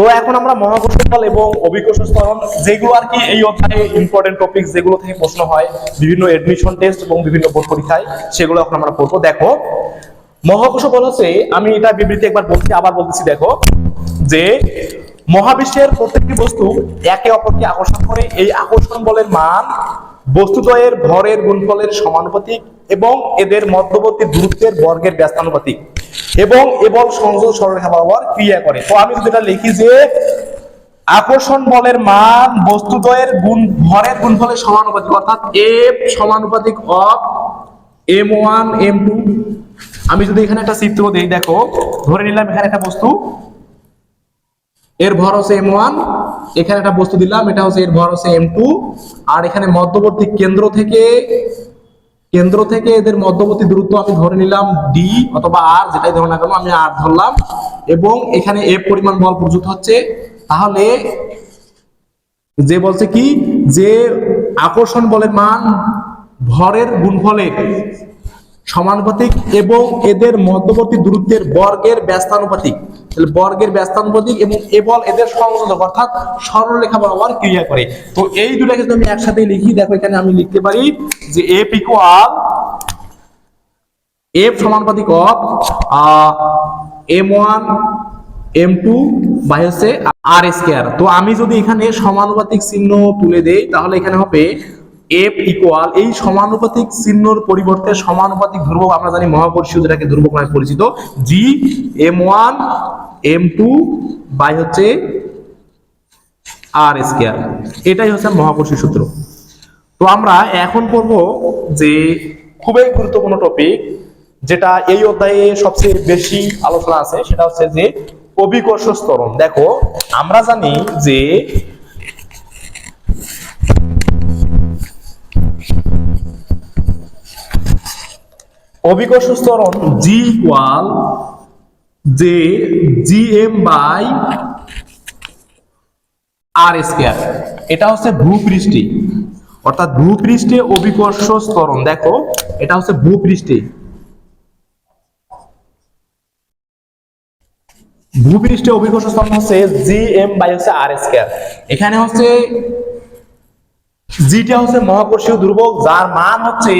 তো এখন আমরা মহাকর্ষ বল এবং ত্বরণ যেগুলো আর কি এই অধ্যায়ে ইম্পর্টেন্ট টপিক যেগুলো থেকে প্রশ্ন হয়, বিভিন্ন এডমিশন টেস্ট এবং বিভিন্ন বোর্ড পরীক্ষায়, সেগুলো এখন আমরা পড়ব। দেখো, মহাকর্ষ বল হচ্ছে, আমি এটা বিবৃতি একবার বলছি, আবার বলতেছি, দেখো, যে মহাবিশ্বের প্রত্যেকটি বস্তু একে অপরকে আকর্ষণ করে। এই আকর্ষণ বলের মান বস্তুদ্বয়ের ভরের গুণফলের সমানুপাতিক এবং এদের মধ্যবর্তী দূরত্বের বর্গের ব্যস্তানুপাতিক। এবং এবং সংযোগ সরলরেখা বরাবর ক্রিয়া করে। তো আমি যদি এটা লিখি যে আকর্ষণ বলের মান বস্তুদ্বয়ের গুণ ভরের গুণফলের সমানুপাতিক, অর্থাৎ এফ সমানুপাতিক of M one M two আমি যদি এখানে একটা চিত্র দিই, দেখো, ধরে নিলাম এখানে একটা বস্তু। এর ভর হচ্ছে এম ওয়ান এখানে একটা বস্তু দিলাম, এটা হচ্ছে এর ভর হচ্ছে এম টু আর এখানে মধ্যবর্তী কেন্দ্র থেকে কেন্দ্র থেকে এদের মধ্যবর্তী দূরত্ব আমি ধরে নিলাম ডি অথবা আর যেটাই ধরে না কেন, আমি আর ধরলাম। এবং এখানে এফ পরিমাণ বল প্রযুক্ত হচ্ছে। তাহলে যে বলছে কি? যে আকর্ষণ বলে মান ভরের গুণফলের সমানুপাতিক এবং এদের মধ্যবর্তী দূরত্বের বর্গের ব্যস্তানুপাতিক। তাহলে বর্গের ব্যস্তানুপাতিক এবং এ বল এদের সংযোজক অর্থাৎ সরলরেখা বরাবর ক্রিয়া করে। তো এই দুটাকে যদি আমি একসাথে লিখি, দেখো এখানে আমি লিখতে পারি যে এফ ইকুয়াল এফ সমানুপাতিক of M one M two by হচ্ছে আর স্কোয়ার তো আমি যদি এখানে সমানুপাতিক চিহ্ন তুলে দেই, তাহলে এখানে হবে এফ ইকুয়াল এই সমানুপাতিক চিহ্নর পরিবর্তে সমানুপাতিক ধ্রুবক আমরা জানি মহাপরিষদ যেটাকে ধ্রুবক নামে পরিচিত। G M one M two by হচ্ছে আর স্কোয়ার এটাই হচ্ছে মহাকর্ষী সূত্র। তো আমরা এখন পড়ব যে খুবই গুরুত্বপূর্ণ টপিক যেটা এই অধ্যায়ে সবচেয়ে বেশি আলোচনা আছে, সেটা হচ্ছে যে অভিকর্ষ স্তরণ। দেখো, আমরা জানি যে অভিকর্ষ স্তরণ জি ইকুয়াল যে জি এম বাই আর এটা হচ্ছে ভূপৃষ্ঠে। অর্থাৎ ভূপৃষ্ঠে অভিকর্ষ স্তরণ দেখো, এটা হচ্ছে ভূপৃষ্ঠে। ভূপৃষ্ঠে অভিকর্ষ স্তরণ হচ্ছে জি এম বাই হচ্ছে আর স্কয়ার এখানে হচ্ছে জিটা হচ্ছে মহাকর্ষীয় ধ্রুবক, যার মান হচ্ছে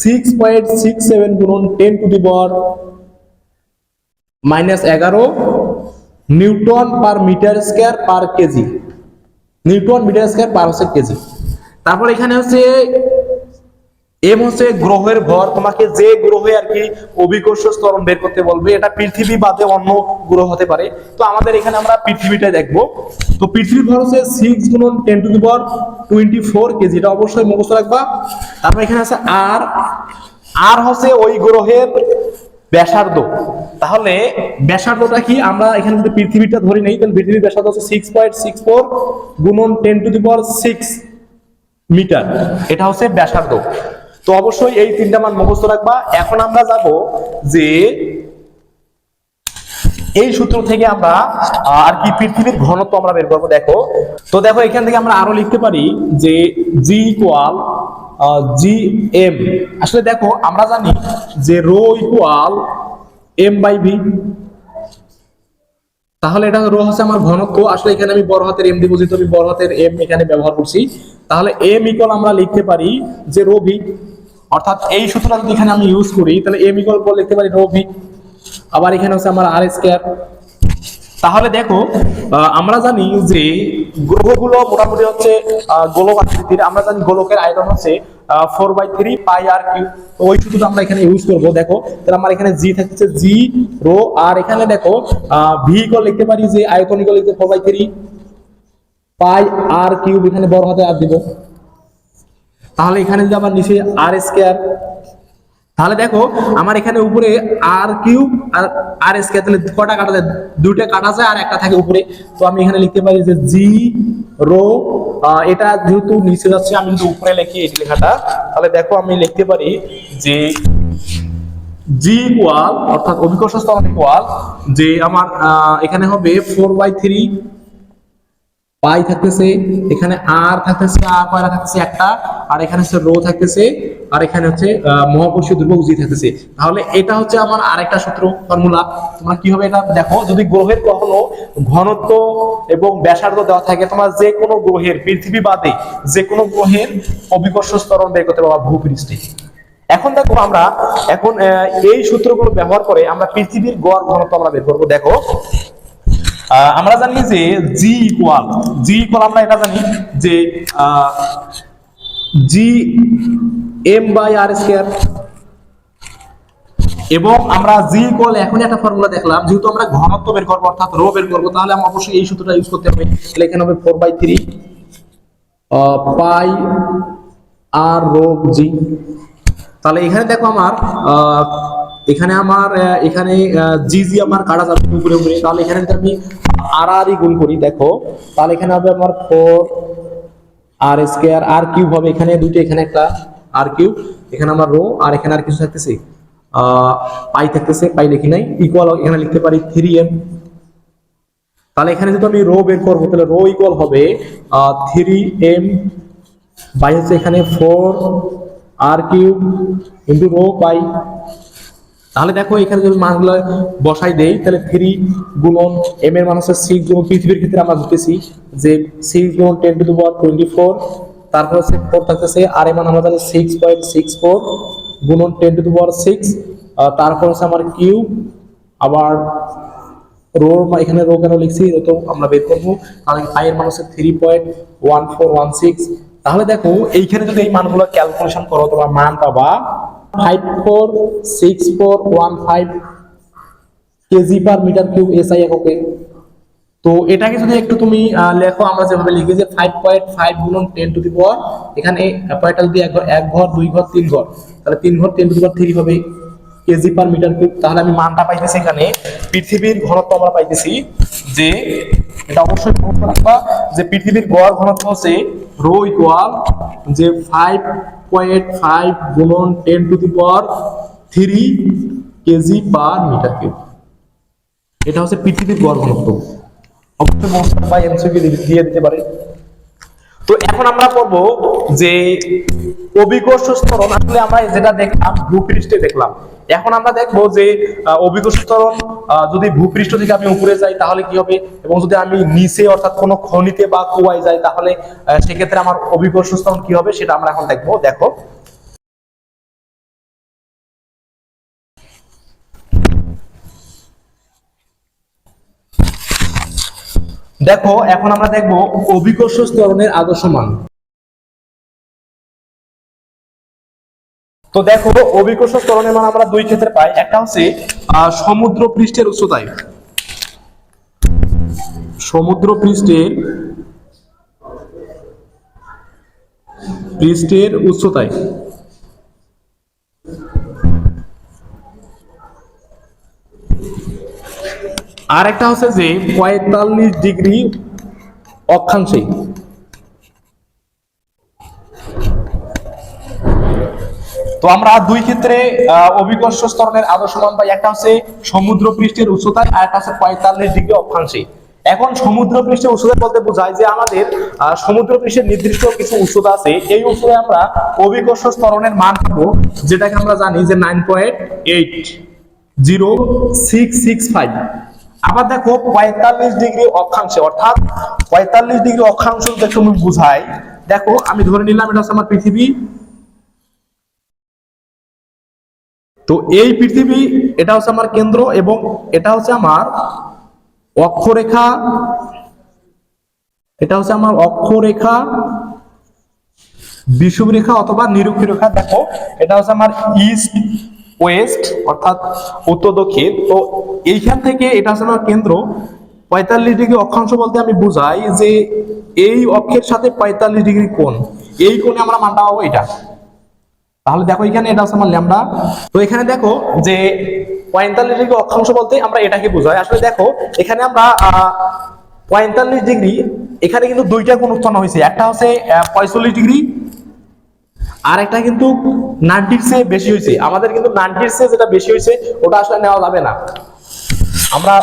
সিক্স পয়েন্ট সিক্স সেভেন গুণন টেন টু দি মাইনাস এগারো newton per metre square per kg newton metre square per হচ্ছে কেজি তারপর এখানে হচ্ছে এম হচ্ছে গ্রহের ভর। তোমাকে যে গ্রহে আর কি অভিকর্ষ স্তরণ বের করতে বলবে, এটা পৃথিবী বাদে অন্য গ্রহ হতে পারে। তো আমাদের এখানে আমরা পৃথিবীটাই দেখব। তো পৃথিবীর ভর হচ্ছে সিক্স গুণন ten to the twenty four kg. এটা অবশ্যই মুখস্থ রাখবা। তারপর এখানে আছে আর আর হচ্ছে ওই গ্রহের ব্যাসার্ধ। তাহলে ব্যাসার্ধটা কি? আমরা এখানে যদি পৃথিবীটা ধরে নেই, তাহলে পৃথিবীর ব্যাসার্ধ হচ্ছে সিক্স পয়েন্ট সিক্স ফোর গুণন ten to the power six metre এটা হচ্ছে ব্যাসার্ধ। তো অবশ্যই এই তিনটা মান মুখস্থ রাখবা। এখন আমরা যাব যে এই সূত্র থেকে আমরা আর কি পৃথিবীর ঘনত্ব আমরা বের করব, দেখো। তো দেখো, এখান থেকে আমরা আরও লিখতে পারি যে জি ইকুয়াল জি এম আসলে দেখো, আমরা জানি যে rho equal M by V তাহলে এটা রো হচ্ছে আমার ঘনত্ব। আসলে এখানে আমি বড় হাতের এম দিব যেহেতু আমি বড় হাতের এম এখানে ব্যবহার করছি। তাহলে এম ইকুয়াল আমরা লিখতে পারি যে রো ভি অর্থাৎ এই সূত্রটা যদি এখানে আমি ইউজ করি, তাহলে এম ইকুয়াল লিখতে পারি রো ভি আবার এখানে হচ্ছে আমার আর স্কয়ার তাহলে দেখো আমরা জানি যে গ্রহগুলো মোটামুটি হচ্ছে গোলক আকৃতির। আমরা জানি গোলকের আয়তন হচ্ছে four by three pi R cube ওই সূত্রটা আমরা এখানে ইউজ করব। দেখো, তাহলে আমার এখানে জি থাকছে জি রো আর এখানে দেখো ভি কল লিখতে পারি যে আয়তন ইকল লিখতে four by three pi R cube এখানে বড় হাতে আর দিব। তাহলে এখানে যদি আবার নিচে আর স্কয়ার তাহলে দেখো আমার এখানে উপরে আর কিউব আর আর স্কয়ার তাহলে কটা কাটা যায়? দুইটা কাটা যায় আর একটা থাকে উপরে। তো আমি এখানে লিখতে পারি যে জি রো এটা যেহেতু নিচে যাচ্ছে, আমি যদি উপরে লিখি এই লেখাটা, তাহলে দেখো আমি লিখতে পারি যে জি ইকুয়াল অর্থাৎ অভিকর্ষ স্তরণ ইকুয়াল যে আমার এখানে হবে ফোর বাই থ্রি পাই থাকতেছে, এখানে আর থাকতেছে, আর কয়টা থাকতেছে, একটা, আর এখানে হচ্ছে রো থাকতেছে, আর এখানে হচ্ছে মহাকর্ষীয় ধ্রুবক জি থাকতেছে। তাহলে এটা হচ্ছে আমার আরেকটা সূত্র ফর্মুলা তোমরা কীভাবে এটা দেখো? যদি গ্রহের কখনো ঘনত্ব এবং ব্যাসার্ধ দেওয়া থাকে, তোমার যে কোনো গ্রহের, পৃথিবী বাদে যে কোনো গ্রহের অভিকর্ষ স্তরণ বের করতে পারবা ভূপৃষ্ঠে। এখন দেখো আমরা, এখন এই সূত্রগুলো ব্যবহার করে আমরা পৃথিবীর গড় ঘনত্ব আমরা বের করব। দেখো আমরা জানি যে জি ইকুয়াল জি ইকুয়াল আমরা এটা জানি যে G M by R square এবং আমরা জি ইকুয়াল এখন একটা ফর্মুলা দেখলাম, যেহেতু আমরা ঘনত্ব বের করব, অর্থাৎ রো বের করব, তাহলে আমরা অবশ্যই এই সূত্রটা ইউজ করতে হবে। তাহলে এখানে হবে four by three pi R rho G তাহলে এখানে দেখো আমার এখানে আমার এখানে জি জি আমার কাটা যাবে উপরে উপরে। তাহলে এখানে যদি আমি আর আর গুণ করি, দেখো, তাহলে এখানে হবে আমার four R square R cube হবে এখানে দুটো এখানে একটা আর কিউব এখানে আমার রো আর এখানে আর কিছু থাকতেছে পাই থাকতেছে, পাই লিখি নাই ইকুয়াল এখানে লিখতে পারি থ্রি এম তাহলে এখানে যদি আমি রো বের করব, তাহলে রো ইকুয়াল হবে থ্রি এম বাই হচ্ছে এখানে four R cube into rho pi তাহলে দেখো এখানে যদি মানগুলো বসাই দেই, তাহলে থ্রি গুণন এম এর মান হচ্ছে সিক্স গুণন পৃথিবীর ক্ষেত্রে আমরা ধরতেছি যে সিক্স গুণন ten to power twenty four তারপর হচ্ছে ফোর থাকতেছে, আর এর মান আমরা জানি সিক্স পয়েন্ট সিক্স ফোর গুণন টেন টু পাওয়ার সিক্স তারপর হচ্ছে আমার কিউব আবার রো এখানে রো কেন লিখছি তো আমরা বের করব, তাহলে পাই এর মান হচ্ছে three point one four one six তাহলে দেখো, এইখানে যদি এই মানগুলো ক্যালকুলেশন করো তোমার মান পাবা five four six four one five kg per metre cube SI এককে তো এটাকে যদি একটু তুমি লেখো, আমরা যেভাবে লিখি যে ফাইভ পয়েন্ট ফাইভ গুণন টেন টু দি পাওয়ার এখানে পয়েন্টটা যদি এক ঘর দুই ঘর, তিন ঘর, তাহলে তিন ঘর ten to the power three হবে। কেজি পার মিটার কিউব তাহলে আমি মানটা পাইতেছি এখানে। পৃথিবীর ঘনত্ব আমরা পাইতেছি যে, এটা অবশ্যই মনে রাখবা যে পৃথিবীর গড় ঘনত্ব হচ্ছে রো ইকুয়াল যে ফাইভ পয়েন্ট ফাইভ গুণন ten to the power three kg per metre cube এটা হচ্ছে পৃথিবীর গড় ঘনত্ব। অবশ্যই মোস্ট বা এমসিকিউ দিয়ে দিতে পারে। তো এখন আমরা পড়ব যে অভিকর্ষ স্তরণ আসলে আমরা যেটা দেখলাম, ভূপৃষ্ঠে দেখলাম। এখন আমরা দেখব যে অভিকর্ষ স্তরণ যদি ভূপৃষ্ঠ থেকে আমি উপরে যাই তাহলে কি হবে? এবং যদি আমি নিচে, অর্থাৎ কোনো খনিতে বা কুয়ায় যাই তাহলে সেক্ষেত্রে আমার অভিকর্ষ স্তরণ কি হবে? সেটা আমরা এখন দেখব। দেখো দেখো, এখন আমরা দেখব অভিকর্ষ স্তরণের আদর্শ মান। তো দেখো অভিকর্ষ স্তরণের মান আমরা দুই ক্ষেত্রে পাই। একটা হচ্ছে সমুদ্র পৃষ্ঠের উচ্চতায়। সমুদ্র পৃষ্ঠের পৃষ্ঠের উচ্চতায়। আর একটা হচ্ছে যে পঁয়তাল্লিশ ডিগ্রি অক্ষাংশে তো আমরা দুই ক্ষেত্রে অভিকর্ষ স্তরণের আদর্শ মান পাই। একটা হচ্ছে সমুদ্র পৃষ্ঠের উচ্চতায়, আর একটা হচ্ছে পঁয়তাল্লিশ ডিগ্রি অক্ষাংশে এখন সমুদ্র পৃষ্ঠের উচ্চতা বলতে বোঝায় যে আমাদের সমুদ্র পৃষ্ঠের নির্দিষ্ট কিছু উচ্চতা আছে। এই উচ্চতায় আমরা অভিকর্ষ স্তরণের মান পাবো, যেটাকে আমরা জানি যে nine point eight zero six six five আবার দেখো পঁয়তাল্লিশ ডিগ্রি অক্ষাংশে, অর্থাৎ পঁয়তাল্লিশ ডিগ্রি অক্ষাংশ যদি তুমি বুঝাই, দেখো আমি ধরে নিলাম এটা হচ্ছে আমার পৃথিবী। তো এই পৃথিবী, এটা হচ্ছে আমার কেন্দ্র এবং এটা হচ্ছে আমার অক্ষরেখা। এটা হচ্ছে আমার অক্ষরেখা, বিষুবরেখা অথবা নিরক্ষী রেখা দেখো, এটা হচ্ছে আমার ইস্ট, ওয়েস্ট, অর্থাৎ উত্তর দক্ষিণ। তো এইখান থেকে এটা আমার কেন্দ্র, পঁয়তাল্লিশ ডিগ্রি অক্ষাংশ বলতে আমি বুঝাই যে এই অক্ষের সাথে পঁয়তাল্লিশ ডিগ্রি কোণ, এই কোণে আমরা মানটা পাবো এটা। তাহলে দেখো এখানে এটা হচ্ছে আমার ল্যামডা। তো এখানে দেখো যে পঁয়তাল্লিশ ডিগ্রি অক্ষাংশ বলতে আমরা এটাকে বোঝাই। আসলে দেখো, এখানে আমরা পঁয়তাল্লিশ ডিগ্রি, এখানে কিন্তু দুইটা কোণ উৎপন্ন হয়েছে। একটা হচ্ছে পঁয়তাল্লিশ ডিগ্রি, আর একটা কিন্তু নাইনটির চেয়ে বেশি হয়েছে। আমাদের কিন্তু নাইনটির চেয়ে যেটা বেশি হয়েছে, ওটা আসলে নেওয়া যাবে না। আমরা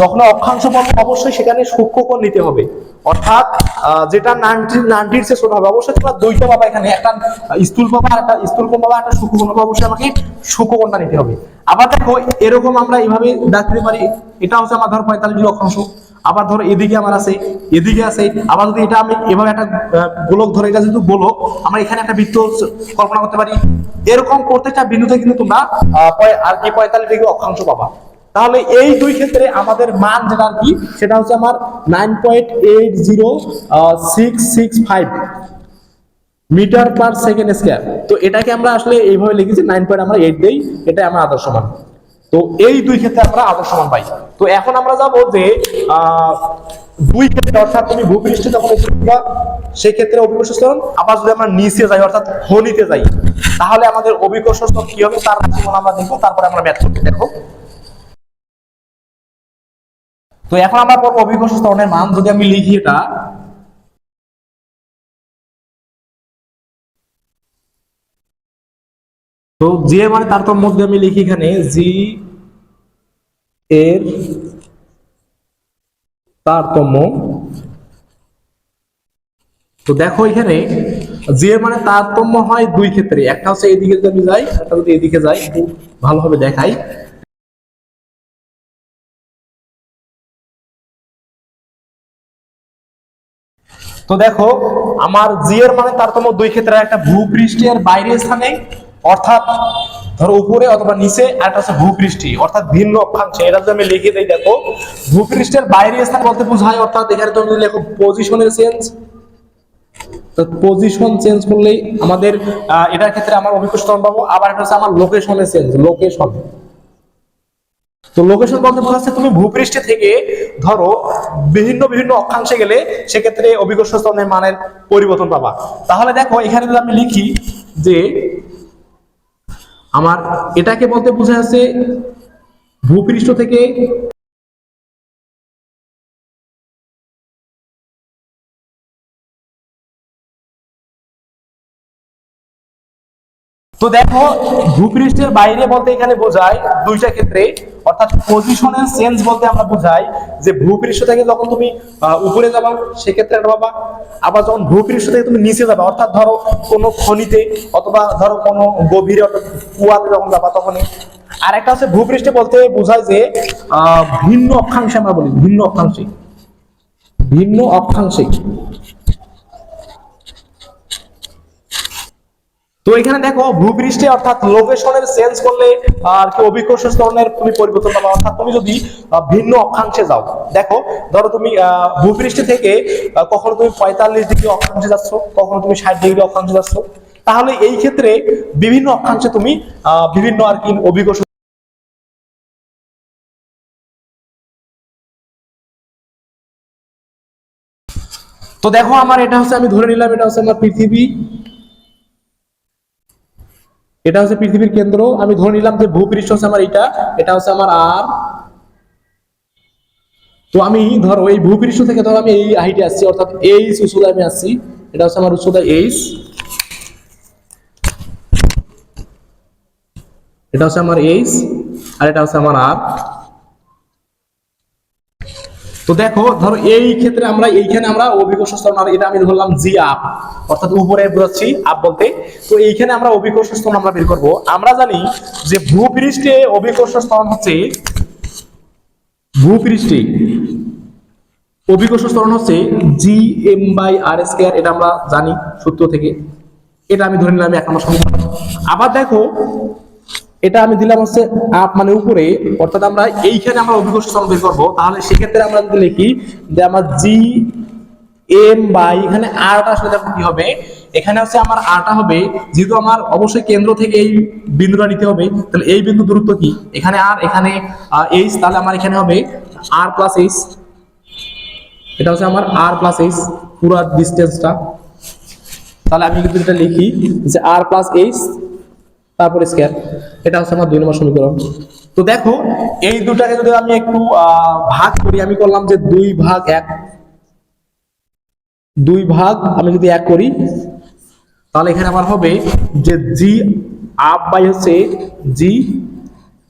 যখন অক্ষাংশ পাবো অবশ্যই সেখানে সূক্ষ্মকোণ নিতে হবে। অর্থাৎ যেটা নাইনটি নাইনটির চেয়ে ছোট হবে, অবশ্যই তোমরা দুইটা পাবা এখানে, একটা স্থূল পাবা একটা স্থূল কোণ পাবা একটা সূক্ষ্মকোণ পাবা অবশ্যই আমাকে সূক্ষ্মকোণটা নিতে হবে। আবার দেখো, এরকম আমরা এইভাবে ডাকতে পারি, এটা হচ্ছে আমার ধরো পঁয়তাল্লিশ অক্ষাংশ। আবার ধরো এদিকে আমার আছে, এদিকে আছে, আবার যদি এটা আমি এভাবে একটা গোলক ধরে, এটা যেহেতু গোলক, আমরা এখানে একটা বৃত্ত কল্পনা করতে পারি। এরকম প্রত্যেকটা বিন্দুতে কিন্তু তোমরা আর কি পঁয়তাল্লিশ ডিগ্রি অক্ষাংশ পাবা। তাহলে এই দুই ক্ষেত্রে আমাদের মান যেটা কি, সেটা হচ্ছে আমার nine point metre per second square তো এটাকে আমরা আসলে এইভাবে লিখেছি নাইন পয়েন্ট আমরা এইট দেই এটা আমার আদর্শ মান। তো এই দুই ক্ষেত্রে আমরা আদর্শ মান পাই। তো এখন আমরা যাব যে দুই ক্ষেত্রে, অর্থাৎ তুমি ভূপৃষ্ঠে যখন উঠবা সেই ক্ষেত্রে অভিকর্ষ আবার যদি আমরা নিচে যাই, অর্থাৎ খনিতে যাই, তাহলে আমাদের অভিকর্ষ স্তরণ কি হবে? তার রাশিমাল আমরা দেখব, তারপরে আমরা ম্যাথ করতে দেখো। তো এখন আমরা পড়ব অভিকর্ষ স্তরণের মান। যদি আমি লিখি এটা, তো জি এর মানে তারতম্য মধ্যে আমি লিখি এখানে জি এর তারতম্য, তো দেখো এখানে জি এর মানে তারতম্য হয় দুই ক্ষেত্রে। একটা হচ্ছে এদিকে যদি আমি যাই, একটা যদি এদিকে যাই ভালোভাবে দেখাই। তো দেখো, আমার জি এর মানে তারতম্য দুই ক্ষেত্রে একটা ভূপৃষ্ঠের বাইরের স্থানে, অর্থাৎ ধরো উপরে অথবা নিচে একটা হচ্ছে ভূপৃষ্ঠী, অর্থাৎ ভিন্ন অক্ষাংশে। এটা যদি আমি লিখে দিই, দেখো, ভূপৃষ্ঠের বাইরের স্থান বলতে বোঝায়, অর্থাৎ এখানে তুমি যদি লেখো পজিশনের চেঞ্জ তো পজিশন চেঞ্জ করলেই আমাদের এটার ক্ষেত্রে আমার অভিজ্ঞ স্তর পাবো, আবার এটা হচ্ছে আমার লোকেশনের চেঞ্জ লোকেশন তো লোকেশন বলতে বোঝাচ্ছে তুমি ভূপৃষ্ঠে থেকে ধরো বিভিন্ন বিভিন্ন অক্ষাংশে গেলে সেক্ষেত্রে স্তনের মানের পরিবর্তন পাবা। তাহলে দেখো, এখানে যদি আমি লিখি যে আমার এটাকে বলতে বোঝা যাচ্ছে ভূপৃষ্ঠ থেকে তো দেখো, ভূপৃষ্ঠের বাইরে বলতে এখানে বোঝায় দুইটা ক্ষেত্রে, অর্থাৎ পজিশনের চেঞ্জ বলতে আমরা বোঝাই যে ভূপৃষ্ঠ থেকে যখন তুমি উপরে যাবা, সেক্ষেত্রে একটা পাবা আবার যখন ভূপৃষ্ঠ থেকে তুমি নিচে যাবা, অর্থাৎ ধরো কোনো খনিতে অথবা ধরো কোনো গভীরে অর্থাৎ কুয়াতে যখন যাবা তখনই। আর একটা হচ্ছে ভূপৃষ্ঠে বলতে বোঝায় যে ভিন্ন অক্ষাংশে আমরা বলি, ভিন্ন অক্ষাংশে। ভিন্ন অক্ষাংশে। তো এখানে দেখো ভূপৃষ্ঠে অর্থাৎ লোকেশনের চেঞ্জ করলে, আর কি অভিকর্ষ স্তরণের তুমি পরিবর্তন পাবা। অর্থাৎ তুমি যদি ভিন্ন অক্ষাংশে যাও, দেখো, ধরো তুমি ভূপৃষ্ঠ থেকে কখনো তুমি পঁয়তাল্লিশ ডিগ্রি অক্ষাংশে যাচ্ছ, কখনো তুমি ষাট ডিগ্রি অক্ষাংশে যাচ্ছ। তাহলে এই ক্ষেত্রে বিভিন্ন অক্ষাংশে তুমি বিভিন্ন আর কি অভিকর্ষ তো দেখো আমার এটা হচ্ছে আমি ধরে নিলাম, এটা হচ্ছে আমার পৃথিবী। এটা হচ্ছে পৃথিবীর কেন্দ্র। আমি ধরে নিলাম যে ভূপৃষ্ঠ হচ্ছে আমার এটা এটা হচ্ছে আমার আর। তো আমি ধরো এই ভূপৃষ্ঠ থেকে ধরো আমি এই হাইটে আসছি, অর্থাৎ এইচ উচ্চতায় আমি আসছি, এটা হচ্ছে আমার উচ্চতা এইচ এটা হচ্ছে আমার এইচ আর এটা হচ্ছে আমার আর তো দেখো, ধরো এই ক্ষেত্রে আমরা এইখানে আমরা অভিকর্ষ আর এটা আমি ধরলাম জি আপ, অর্থাৎ উপরে বোঝাচ্ছি আপ বলতে। তো এইখানে আমরা অভিকর্ষ স্তরণ আমরা বের করব। আমরা জানি যে ভূপৃষ্ঠে অভিকর্ষ স্তরণ হচ্ছে, ভূপৃষ্ঠে অভিকর্ষ স্তরণ হচ্ছে G M by R square, এটা আমরা জানি সূত্র থেকে। এটা আমি ধরে নিলাম এক নম্বর সমীকরণ আবার দেখো এটা আমি দিলাম হচ্ছে আপ মানে উপরে, অর্থাৎ আমরা এইখানে আমরা অভিকর্ষ স্তরণ বের করব। তাহলে সেক্ষেত্রে আমরা যদি লিখি যে আমার জি এম বাই এখানে আরটা আসলে দেখো কি হবে? এখানে হচ্ছে আমার আরটা হবে, যেহেতু আমার অবশ্যই কেন্দ্র থেকে এই বিন্দুটা নিতে হবে, তাহলে এই বিন্দু দূরত্ব কি? এখানে আর এখানে এইচ তাহলে আমার এখানে হবে আর প্লাস এইচ এটা হচ্ছে আমার আর প্লাস এইচ পুরো ডিস্টেন্সটা তাহলে আমি কিন্তু এটা লিখি যে আর প্লাস এইচ তারপরে স্কয়ার এটা হচ্ছে আমার দুই নম্বর সমীকরণ। তো দেখো, এই দুটাকে যদি আমি একটু ভাগ করি, আমি করলাম যে দুই ভাগ এক। দুই ভাগ আমি যদি এক করি, তাহলে এখানে আমার হবে যে জি আপ বাই হচ্ছে জি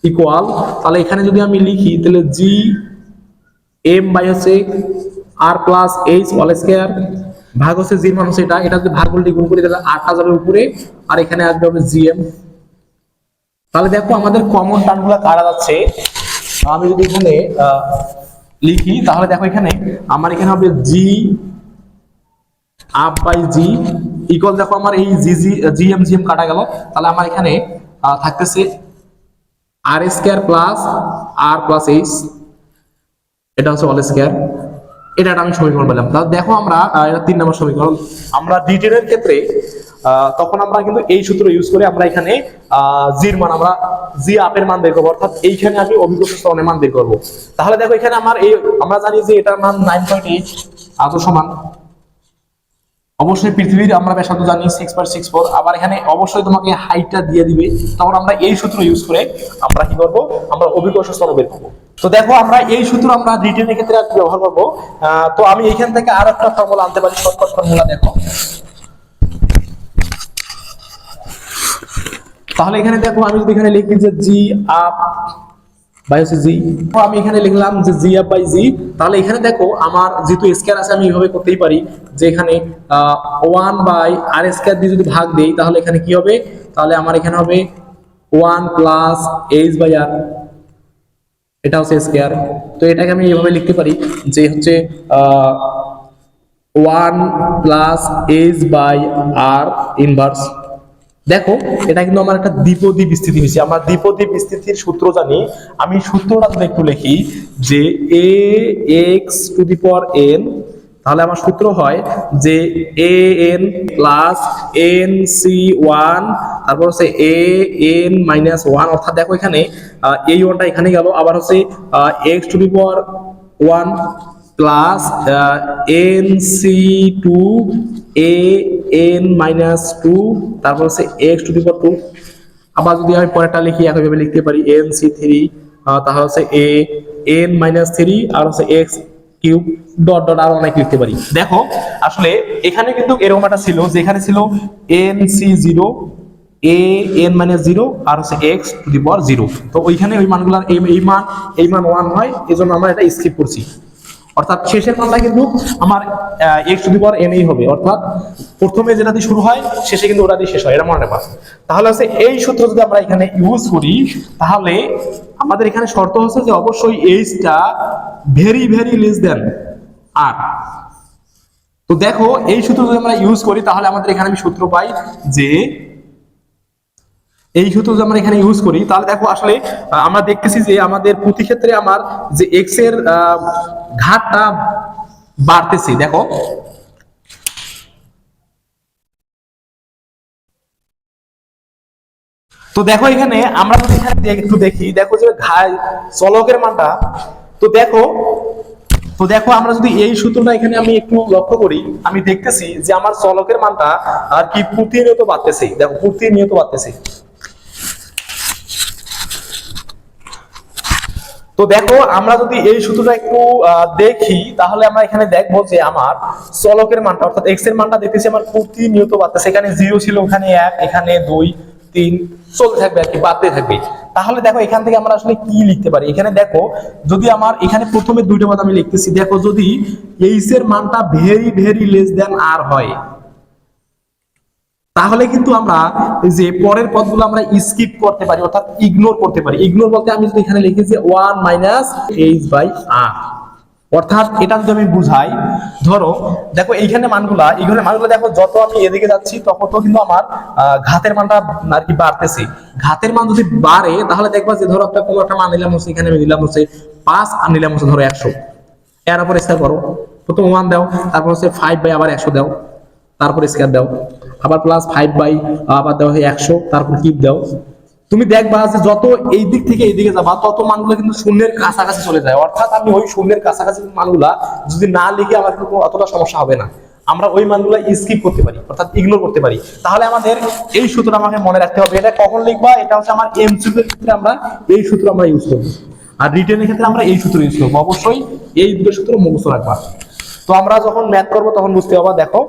ইকুয়াল তাহলে এখানে যদি আমি লিখি, তাহলে জি এম বাই হচ্ছে R plus H all square ভাগ হচ্ছে জির মান হচ্ছে এটা। এটা যদি ভাগ উল্টে গুণ করি, তাহলে আটটা যাবে উপরে, আর এখানে আসবে হবে জিএম তাহলে দেখো আমাদের কমন টার্মগুলো কারা যাচ্ছে? আমি যদি এখানে লিখি, তাহলে দেখো এখানে আমার এখানে হবে G up by G equal দেখো আমার এই জি জি জি এম জি এম কাটা গেল। তাহলে আমার এখানে থাকতেছে R square plus R plus H এটা হচ্ছে অল স্কয়ার এটা আমি সমীকরণ পেলাম। তাহলে দেখো আমরা এটা তিন নম্বর সমীকরণ। আমরা ডিটেলের ক্ষেত্রে তখন আমরা কিন্তু এই সূত্র ইউজ করে আমরা এখানে জির মান, আমরা জি আপের মান বের করব, অর্থাৎ এইখানে আমি অভিজ্ঞতা স্তরণের মান বের করব। তাহলে দেখো এখানে আমার এই, আমরা জানি যে এটার মান নাইন পয়েন্ট এইট আজ সমান। অবশ্যই পৃথিবীর আমরা ব্যাসার্ধ জানি সিক্স পয়েন্ট সিক্স ফোর আবার এখানে অবশ্যই তোমাকে হাইটটা দিয়ে দিবে। তখন আমরা এই সূত্র ইউজ করে আমরা কি করব? আমরা অভিকর্ষ স্তর বের করব। তো দেখো, আমরা এই সূত্র আমরা রিটেনের ক্ষেত্রে আর ব্যবহার করব। তো আমি এখান থেকে আর একটা ফর্মুলা আনতে পারি শর্টকাট ফর্মুলা দেখো। তাহলে এখানে দেখো, আমি যদি এখানে লিখি যে জি আপ বাই হচ্ছে জি আমি এখানে লিখলাম যে জি আপ বাই জি তাহলে এখানে দেখো, আমার যেহেতু স্কয়ার আছে, আমি এইভাবে করতেই পারি যে এখানে ওয়ান বাই আর স্কয়ার দিয়ে যদি ভাগ দেই, তাহলে এখানে কি হবে? তাহলে আমার এখানে হবে one plus H by R এটা হচ্ছে স্কোয়ার তো এটাকে আমি এইভাবে লিখতে পারি যে হচ্ছে one plus H by R inverse দেখো, এটা কিন্তু আমার একটা দ্বিপদী বিস্তৃতি হয়েছে আমার দ্বিপদী বিস্তৃতির সূত্র জানি। আমি সূত্রটা যদি একটু লিখি যে A X to the power N তাহলে আমার সূত্র হয় যে A N plus N C one তারপর হচ্ছে এ এন মাইনাস ওয়ান অর্থাৎ দেখো এখানে এই ওয়ানটা এখানে গেল, আবার হচ্ছে X to power one plus N C two A N minus two তারপর হচ্ছে এক্স টু পাওয়ার টু আবার যদি আমি পরেরটা লিখি একইভাবে লিখতে পারি এন সি থ্রি তাহলে হচ্ছে এ এন মাইনাস থ্রি আর হচ্ছে এক্স কিউব, ডট ডট আর অনেক লিখতে পারি। দেখো, আসলে এখানে কিন্তু এরকম একটা ছিল, যেখানে ছিল N C zero A N মানে জিরো আর হচ্ছে X to the power zero তো ওইখানে ওই মানগুলোর এই মান এই মান ওয়ান হয় এই জন্য আমরা এটা স্কিপ করছি। অর্থাৎ শেষের মানটা কিন্তু আমার এক্স টু দি পাওয়ার এনই হবে। অর্থাৎ প্রথমে যেটা দিয়ে শুরু হয়, শেষে কিন্তু ওটা দিয়ে শেষ হয়। এটা মনে রাখবা। তাহলে হচ্ছে এই সূত্র যদি আমরা এখানে ইউজ করি, তাহলে আমাদের এখানে শর্ত হচ্ছে যে অবশ্যই এইচটা very very less than R তো দেখো, এই সূত্র যদি আমরা ইউজ করি, তাহলে আমাদের এখানে আমি সূত্র পাই যে এই সূত্র যদি আমরা এখানে ইউজ করি, তাহলে দেখো আসলে আমরা দেখতেছি যে আমাদের প্রতি ক্ষেত্রে আমার যে এক্সের ঘাটটা বাড়তেছে, দেখো। তো দেখো এখানে আমরা যদি এখানে একটু দেখি, দেখো যে ঘাই চলকের মানটা, তো দেখো তো দেখো আমরা যদি এই সূত্রটা এখানে আমি একটু লক্ষ্য করি, আমি দেখতেছি যে আমার চলকের মানটা আর কি প্রতিনিয়ত বাড়তেছে, দেখো প্রতিনিয়ত বাড়তেছে। তো দেখো, আমরা যদি এই সূত্রটা একটু দেখি, তাহলে আমরা এখানে দেখব যে আমার চলকের মানটা, অর্থাৎ এক্সের মানটা দেখতেছি আমার প্রতিনিয়ত বাড়তেছে। এখানে জিরো ছিল, ওখানে এক, এখানে দুই, তিন, চলতে থাকবে আর কি, বাড়তে থাকবে। তাহলে দেখো, এখান থেকে আমরা আসলে কি লিখতে পারি? এখানে দেখো, যদি আমার, এখানে প্রথমে দুইটা পদ আমি লিখতেছি। দেখো, যদি এইচ এর মানটা very very less than R হয় তাহলে কিন্তু আমরা যে পরের পদগুলো আমরা স্কিপ করতে পারি, অর্থাৎ ইগনোর করতে পারি। ইগনোর বলতে আমি যদি এখানে লিখি যে one minus H by R অর্থাৎ এটা যদি আমি বুঝাই, ধরো, দেখো এইখানে মানগুলা, এইখানে মানগুলো দেখো, যত আমি এদিকে যাচ্ছি, তত কিন্তু আমার ঘাতের মানটা আর কি বাড়তেছে। ঘাতের মান যদি বাড়ে, তাহলে দেখবা যে ধরো একটা কোনো একটা মান নিলাম হচ্ছে, এখানে আমি নিলাম হচ্ছে পাঁচ, আর নিলাম হচ্ছে ধরো একশো। এর উপর স্কয়ার করো। প্রথম ওয়ান দাও, তারপর হচ্ছে ফাইভ বাই আবার একশো দাও। তারপর স্কয়ার দাও। আবার প্লাস ফাইভ বাই আবার দেওয়া হয় একশো, তারপর কিপ দাও। তুমি দেখবা যে যত এই দিক থেকে এই দিকে যাবা, তত মানগুলো কিন্তু শূন্যের কাছাকাছি চলে যায়। অর্থাৎ আমি ওই শূন্যের কাছাকাছি মানগুলা যদি না লিখে আমার কিন্তু অতটা সমস্যা হবে না। আমরা ওই মানগুলো স্কিপ করতে পারি, অর্থাৎ ইগনোর করতে পারি। তাহলে আমাদের এই সূত্রটা আমাকে মনে রাখতে হবে। এটা কখন লিখবা? এটা হচ্ছে আমার এমসিকিউ এর ক্ষেত্রে আমরা এই সূত্র আমরা ইউজ করব। আর রিটেনের ক্ষেত্রে আমরা এই সূত্র ইউজ করব। অবশ্যই এই দুটো সূত্র মুখস্থ রাখবা। তো আমরা যখন ম্যাথ করব তখন বুঝতে পারবা, দেখো